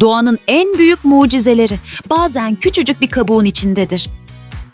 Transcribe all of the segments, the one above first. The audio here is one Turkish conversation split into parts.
Doğanın en büyük mucizeleri bazen küçücük bir kabuğun içindedir.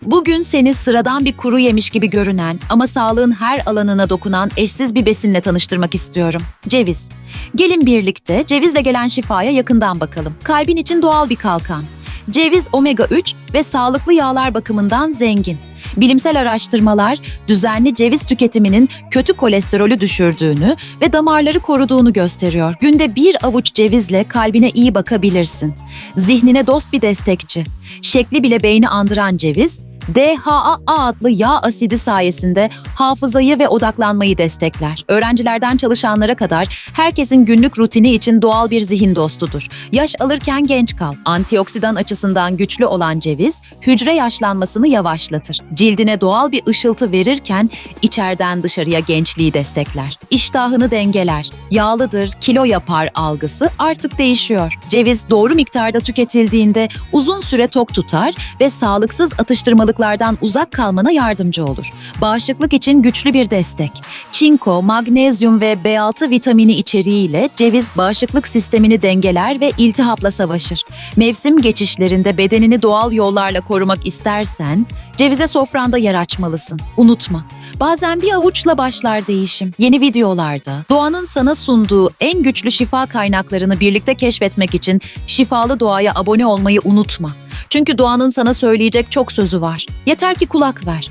Bugün seni sıradan bir kuru yemiş gibi görünen ama sağlığın her alanına dokunan eşsiz bir besinle tanıştırmak istiyorum. Ceviz. Gelin birlikte cevizle gelen şifaya yakından bakalım. Kalbin için doğal bir kalkan. Ceviz omega 3 ve sağlıklı yağlar bakımından zengin. Bilimsel araştırmalar düzenli ceviz tüketiminin kötü kolesterolü düşürdüğünü ve damarları koruduğunu gösteriyor. Günde bir avuç cevizle kalbine iyi bakabilirsin. Zihnine dost bir destekçi. Şekli bile beyni andıran ceviz, DHA adlı yağ asidi sayesinde hafızayı ve odaklanmayı destekler. Öğrencilerden çalışanlara kadar herkesin günlük rutini için doğal bir zihin dostudur. Yaş alırken genç kal. Antioksidan açısından güçlü olan ceviz, hücre yaşlanmasını yavaşlatır. Cildine doğal bir ışıltı verirken içeriden dışarıya gençliği destekler. İştahını dengeler. Yağlıdır, kilo yapar algısı artık değişiyor. Ceviz doğru miktarda tüketildiğinde uzun süre tok tutar ve sağlıksız atıştırmalıklardan uzak kalmana yardımcı olur. Bağışıklık için güçlü bir destek. Çinko, magnezyum ve B6 vitamini içeriğiyle ceviz bağışıklık sistemini dengeler ve iltihapla savaşır. Mevsim geçişlerinde bedenini doğal yollarla korumak istersen cevize sofranda yer açmalısın. Unutma. Bazen bir avuçla başlar değişim. Yeni videolarda doğanın sana sunduğu en güçlü şifa kaynaklarını birlikte keşfetmek için Şifalı Doğa'ya abone olmayı unutma. Çünkü doğanın sana söyleyecek çok sözü var. Yeter ki kulak ver.